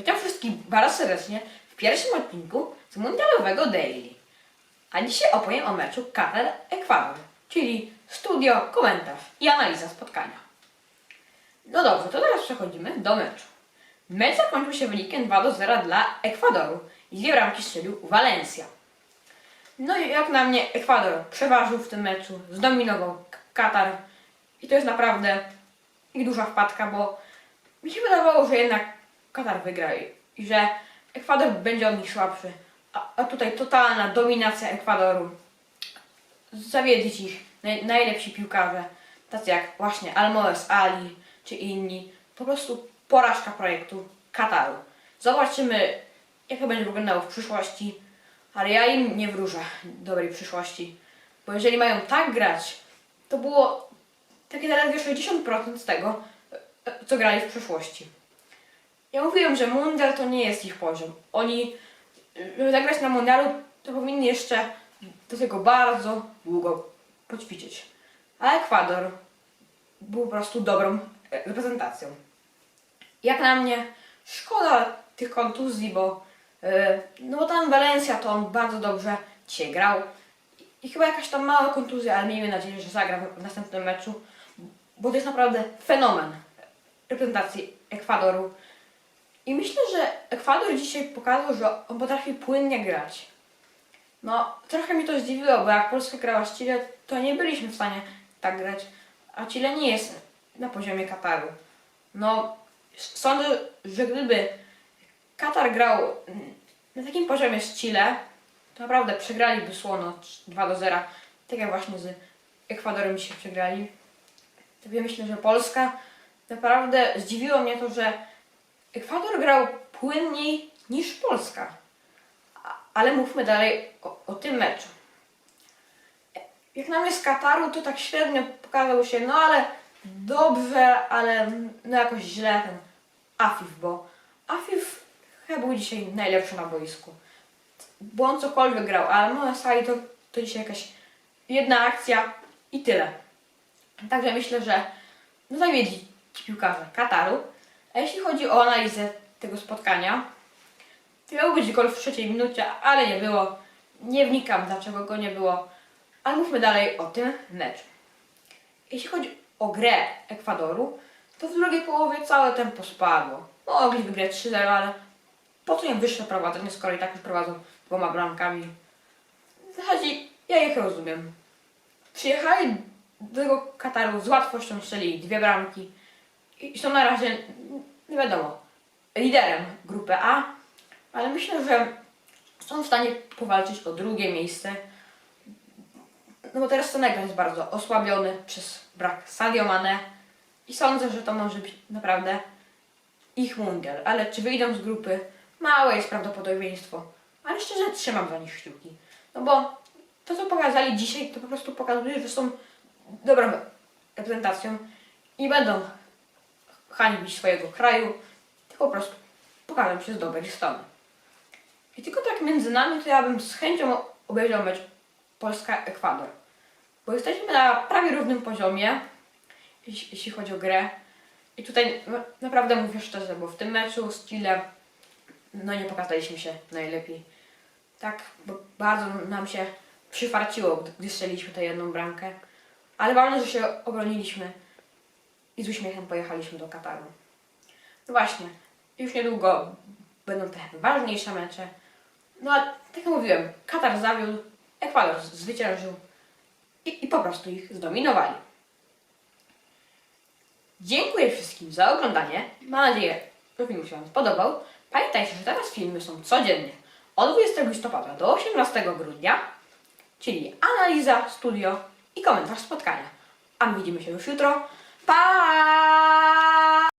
Witam wszystkich bardzo serdecznie w pierwszym odcinku z Mundialowego Daily. A dzisiaj opowiem o meczu Katar-Ekwador, czyli studio, komentarz i analiza spotkania. No dobrze, to teraz przechodzimy do meczu. Mecz zakończył się wynikiem 2 do 0 dla Ekwadoru i dwie bramki strzelił Valencia. No i jak na mnie Ekwador przeważył w tym meczu, zdominował Katar i to jest naprawdę ich duża wpadka, bo mi się wydawało, że jednak Katar wygra i, że Ekwador będzie od nich słabszy. A, a tutaj totalna dominacja Ekwadoru. Zawiedzić ich naj, najlepsi piłkarze, tacy jak właśnie Almoez Ali czy inni. Po prostu porażka projektu Kataru. Zobaczymy, jak to będzie wyglądało w przyszłości, ale ja im nie wróżę dobrej przyszłości. Bo jeżeli mają tak grać, to było takie zaledwie 60% z tego, e, co grali w przeszłości. Ja mówiłem, że mundial to nie jest ich poziom. Oni, żeby zagrać na mundialu, to powinni jeszcze do tego bardzo długo poćwiczyć. A Ekwador był po prostu dobrą e, reprezentacją. Jak na mnie, szkoda tych kontuzji, bo e, no bo tam Valencia to on bardzo dobrze dzisiaj grał. I, chyba jakaś tam mała kontuzja, ale miejmy nadzieję, że zagra w następnym meczu, bo to jest naprawdę fenomen reprezentacji Ekwadoru. I myślę, że Ekwador dzisiaj pokazał, że on potrafi płynnie grać. No, trochę mnie to zdziwiło, bo jak Polska grała z Chile, to nie byliśmy w stanie tak grać, a Chile nie jest na poziomie Kataru. No, sądzę, że gdyby Katar grał na takim poziomie z Chile, to naprawdę przegraliby słono 2 do 0, tak jak właśnie z Ekwadorem dzisiaj przegrali. Tak ja myślę, że Polska naprawdę zdziwiło mnie to, że Ekwador grał płynniej niż Polska. Ale mówmy dalej o, o tym meczu. Jak na mnie z Kataru to tak średnio pokazał się, no ale dobrze, ale no jakoś źle ten Afif, bo Afif chyba był dzisiaj najlepszy na boisku. Bo on cokolwiek grał, ale no Sali to, to dzisiaj jakaś jedna akcja i tyle. Także myślę, że no zawiedzi ci piłkarze Kataru. A jeśli chodzi o analizę tego spotkania, miał być gol w trzeciej minucie, ale nie było. Nie wnikam, dlaczego go nie było. Ale mówmy dalej o tym meczu. Jeśli chodzi o grę Ekwadoru, to w drugiej połowie całe tempo spadło. Mogli wygrać 3-0, ale po co im wyższe prowadzenie, skoro i tak już prowadzą dwoma bramkami. W zasadzie ja ich rozumiem. Przyjechali do tego Kataru z łatwością strzelili dwie bramki i są na razie, nie wiadomo, liderem grupy A, ale myślę, że są w stanie powalczyć o drugie miejsce. No bo teraz Senegal jest bardzo osłabiony przez brak Sadio Mane i sądzę, że to może być naprawdę ich mundial. Ale czy wyjdą z grupy? Małe jest prawdopodobieństwo. Ale szczerze trzymam za nich kciuki. No bo to, co pokazali dzisiaj, to po prostu pokazuje, że są dobrą reprezentacją i będą hańbić swojego kraju, tylko po prostu pokażą się z dobrej strony. I tylko tak między nami, to ja bym z chęcią obejrzał mecz Polska-Ekwador. Bo jesteśmy na prawie równym poziomie, jeśli, chodzi o grę. I tutaj naprawdę mówię szczerze, bo w tym meczu z Chile no nie pokazaliśmy się najlepiej. Tak, bardzo nam się przyfarciło, gdy strzeliliśmy tę jedną bramkę. Ale ważne, że się obroniliśmy i z uśmiechem pojechaliśmy do Kataru. No właśnie, już niedługo będą te ważniejsze mecze. No a tak jak mówiłem, Katar zawiódł, Ekwador zwyciężył i, i po prostu ich zdominowali. Dziękuję wszystkim za oglądanie. Mam nadzieję, że film się Wam spodobał. Pamiętajcie, że teraz filmy są codziennie od 20 listopada do 18 grudnia, czyli analiza, studio i komentarz spotkania. A my widzimy się już jutro. Bye.